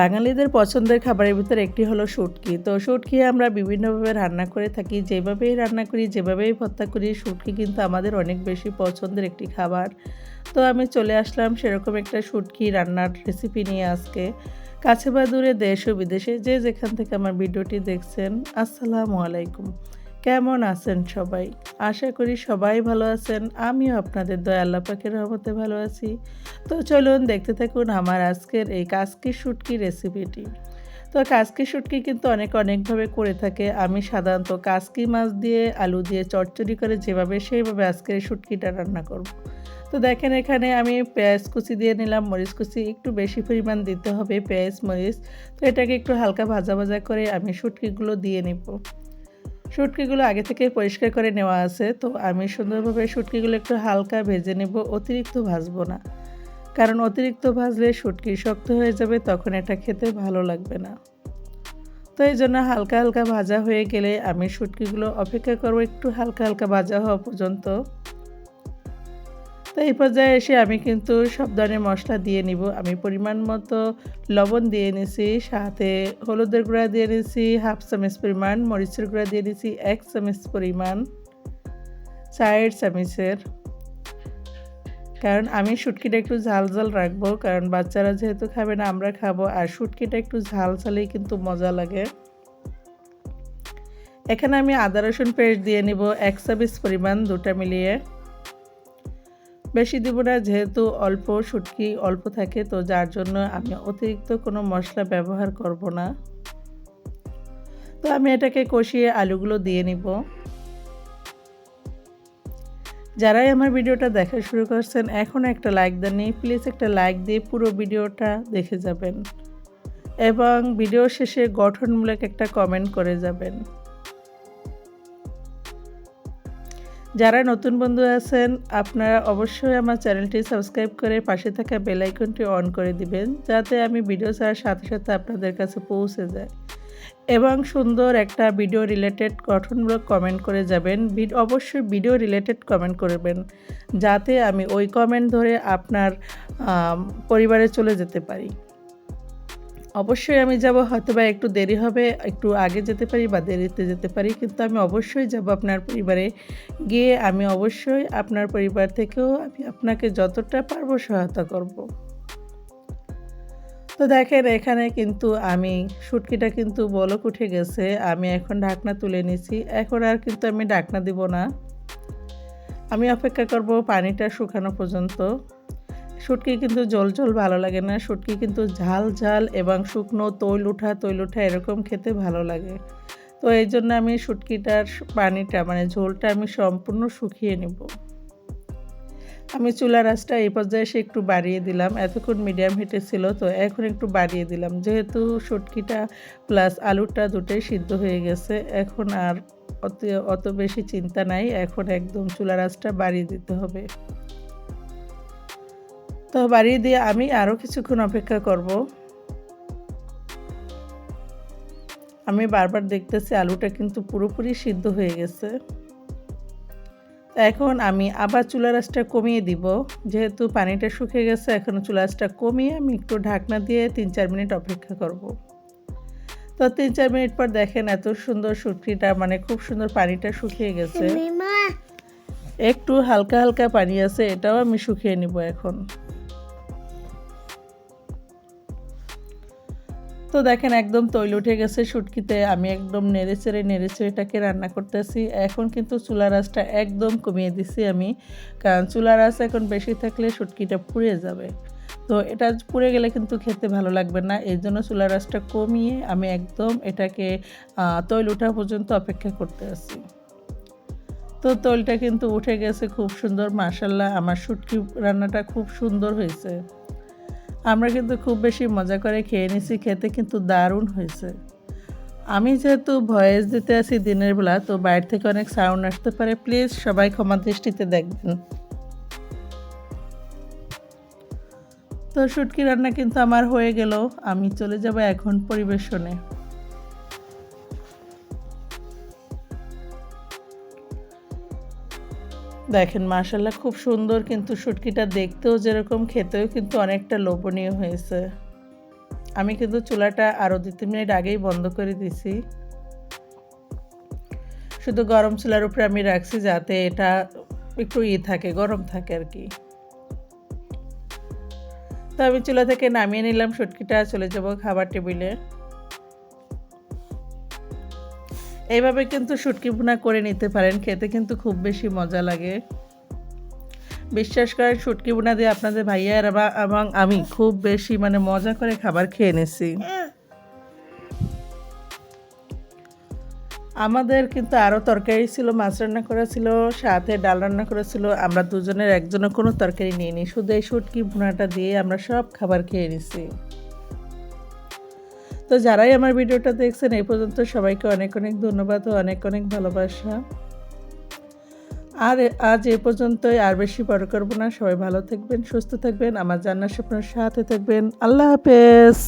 বাঙালিদের পছন্দের খাবারের ভিতরে একটি হলো শুটকি। তো শুটকি আমরা বিভিন্নভাবে রান্না করে থাকি। যেভাবেই রান্না করি, যেভাবেই ভর্তা করি, শুটকি কিন্তু আমাদের অনেক বেশি পছন্দের একটি খাবার। তো আমি চলে আসলাম সেরকম একটা শুটকি রান্নার রেসিপি নিয়ে আজকে। কাছে বা দূরে দেশ ও বিদেশে যে যেখান থেকে আমার ভিডিওটি দেখছেন, আসসালামু আলাইকুম। কেমন আছেন সবাই? আশা করি সবাই ভালো আছেন। আমিও আপনাদের দয়া আল্লাহ পাকের রহমতে ভালো আছি। তো চলুন দেখতে থাকুন আমার আজকের এই কাসকি শুটকি রেসিপিটি। তো কাসকি শুটকি কিন্তু অনেক অনেকভাবে করে থাকে। আমি সাধারণত কাসকি মাছ দিয়ে আলু দিয়ে চটচড়ি করে যেভাবে সেইভাবে আজকের শুটকিটা রান্না করব। তো দেখেন এখানে আমি পেঁয়াজ কুচি দিয়ে নিলাম, মরিচ কুচি। একটু বেশি পরিমাণ দিতে হবে পেঁয়াজ, মরিচ। তো এটাকে একটু হালকা ভাজা ভাজা করে আমি শুটকিগুলো দিয়ে নিব। শুটকিগুলো আগে থেকে পরিষ্কার করে নেওয়া আছে, তো আমি সুন্দরভাবে শুটকিগুলো একটু হালকা ভেজে নেব, অতিরিক্ত ভাজবো না। কারণ অতিরিক্ত ভাজলে শুটকি শক্ত হয়ে যাবে, তখন এটা খেতে ভালো লাগবে না। তো এই জন্য হালকা হালকা ভাজা হয়ে গেলে আমি শুটকিগুলো অপেক্ষা করব একটু হালকা হালকা ভাজা হওয়া পর্যন্ত। তো এই পর্যায়ে এসে আমি কিন্তু সব ধরনের মশলা দিয়ে নিব। আমি পরিমাণ মতো লবণ দিয়ে নিছি, সাথে হলুদের গুঁড়া দিয়ে নিছি, হাফ চামচ পরিমাণ, মরিচের গুঁড়া দিয়ে নিছি, এক চামচ পরিমাণ চায়ের চামচের। কারণ আমি শুটকিটা একটু ঝাল ঝাল রাখব, কারণ বাচ্চারা যেহেতু খাবে না, আমরা খাব, আর শুটকিটা একটু ঝাল ঝালেই কিন্তু মজা লাগে। এখানে আমি আদা রসুন পেস্ট দিয়ে নিব, এক চামচ পরিমাণ দুটা মিলিয়ে। বেশি দিব না, যেহেতু অল্প শুটকি অল্প থাকে, তো যার জন্য আমি অতিরিক্ত কোনো মশলা ব্যবহার করব না। তো আমি এটাকে কষিয়ে আলুগুলো দিয়ে নিব। যারাই আমার ভিডিওটা দেখা শুরু করছেন এখন একটা লাইক দেননি প্লিজ একটা লাইক দিয়ে পুরো ভিডিওটা দেখে যাবেন। এবং ভিডিও শেষে গঠনমূলক একটা কমেন্ট করে যাবেন। যারা নতুন বন্ধু আছেন, আপনারা অবশ্যই আমার চ্যানেলটি সাবস্ক্রাইব করে পাশে থাকা বেল আইকনটি অন করে দিবেন, যাতে আমি ভিডিও ছাড়ার সাথে সাথে আপনাদের কাছে পৌঁছে যায়। এবং সুন্দর একটা ভিডিও রিলেটেড গঠনমূলক কমেন্ট করে যাবেন অবশ্যই ভিডিও রিলেটেড কমেন্ট করবেন, যাতে আমি ওই কমেন্ট ধরে আপনার পরিবারে চলে যেতে পারি। অবশ্যই আমি যাব হয়তো বা একটু দেরি হবে, একটু আগে যেতে পারি বা দেরিতে যেতে পারি, কিন্তু আমি অবশ্যই যাব আপনার পরিবারে গিয়ে আমি অবশ্যই আপনার পরিবার থেকেও আমি আপনাকে যতটা পারব সহায়তা করব। তো দেখেন, এখানে কিন্তু আমি শুটকিটা কিন্তু বলক উঠে গেছে, আমি এখন ঢাকনা তুলে নিছি, এখন আর কিন্তু আমি ঢাকনা দিব না আমি অপেক্ষা করব পানিটা শুকানো পর্যন্ত শুটকি কিন্তু জল জল ভালো লাগে না। শুটকি কিন্তু ঝাল ঝাল এবং শুকনো তৈল উঠা তৈল উঠা এরকম খেতে ভালো লাগে। তো এই জন্য আমি শুটকিটার পানিটা মানে ঝোলটা আমি সম্পূর্ণ শুকিয়ে নেব। আমি চুলার আঁচটা এই পর্যায়ে এসে একটু বাড়িয়ে দিলাম। এতক্ষণ মিডিয়াম হিটে ছিল, তো এখন একটু বাড়িয়ে দিলাম। যেহেতু শুটকিটা প্লাস আলুটা দুটোই সিদ্ধ হয়ে গেছে, এখন আর অত অত বেশি চিন্তা নাই। এখন একদম চুলার আঁচটা বাড়িয়ে দিতে হবে। তো বাড়িয়ে দিয়ে আমি আরও কিছুক্ষণ অপেক্ষা করব। আমি বারবার দেখতেছি আলুটা কিন্তু পুরোপুরি সিদ্ধ হয়ে গেছে। এখন আমি আবার চুলা রাসটা কমিয়ে দিব। যেহেতু পানিটা শুকিয়ে গেছে এখন চুলা রাসটা কমিয়ে আমি একটু ঢাকনা দিয়ে তিন চার মিনিট অপেক্ষা করব। তো তিন চার মিনিট পর দেখেন এত সুন্দর শুটকিটা মানে খুব সুন্দর পানিটা শুকিয়ে গেছে। একটু হালকা হালকা পানি আছে এটাও আমি শুকিয়ে নিব এখন। তো দেখেন একদম তৈল উঠে গেছে শুটকিতে আমি একদম নেড়ে চেড়ে নেড়ে চেড়ে এটাকে রান্না করতেছি। এখন কিন্তু চুলা রাসটা একদম কমিয়ে দিছি আমি, কারণ চুলা রাস এখন বেশি থাকলে শুটকিটা পুড়ে যাবে। তো এটা পুড়ে গেলে কিন্তু খেতে ভালো লাগবে না এই জন্য চুলা রাসটা কমিয়ে আমি একদম এটাকে তৈল ওঠা পর্যন্ত অপেক্ষা করতে আসি তো তৈলটা কিন্তু উঠে গেছে খুব সুন্দর মাসাল্লাহ আমার শুটকি রান্নাটা খুব সুন্দর হয়েছে। আমরা কিন্তু খুব বেশি মজা করে খেয়ে নিছি, খেতে কিন্তু দারুণ হয়েছে। আমি যেহেতু ভয়েস দিতে আছি দিনের বেলা, তো বাইরে থেকে অনেক সাউন্ড আসতে পারে। প্লিজ সবাই ক্ষমা দৃষ্টিতে দেখবেন। তো শুটকি রান্না কিন্তু আমার হয়ে গেল। আমি চলে যাব এখন পরিবেশনে। দেখেন মার্শাল্লাহ খুব সুন্দর কিন্তু শুটকিটা দেখতেও যেরকম, খেতেও কিন্তু অনেকটা লোভনীয় হয়েছে। আমি কিন্তু চুলাটা আরও দু তিন মিনিট আগেই বন্ধ করে দিছি। শুধু গরম চুলার উপরে আমি রাখছি যাতে এটা একটু ই থাকে, গরম থাকে আর কি। তো আমি চুলা থেকে নামিয়ে নিলাম, শুটকিটা চলে যাব খাবার টেবিলে। এইভাবে কিন্তু শুটকি ভুনা করে নিতে পারেন, খেতে কিন্তু খুব বেশি মজা লাগে। বিশ্বাস করেন, শুটকি ভুনা দিয়ে আপনাদের ভাইয়া এবং আমি খুব বেশি মানে মজা করে খাবার খেয়ে নিছি। আমাদের কিন্তু আরও তরকারি ছিল, মাছ রান্না করা ছিল, সাথে ডাল রান্না করেছিল আমরা দুজনের একজনের কোনো তরকারি নিইনি, শুধু এই শুটকি ভুনাটা দিয়ে আমরা সব খাবার খেয়ে নিছি। তো যারাই আমার ভিডিওটা দেখছেন, এই পর্যন্ত সবাইকে অনেক অনেক ধন্যবাদ ও অনেক অনেক ভালোবাসা। আর আজ এ পর্যন্তই, আর বেশি বড় করব না। সবাই ভালো থাকবেন, সুস্থ থাকবেন, আমার জান্নার স্বপ্নের সাথে থাকবেন। আল্লাহ হাফেজ।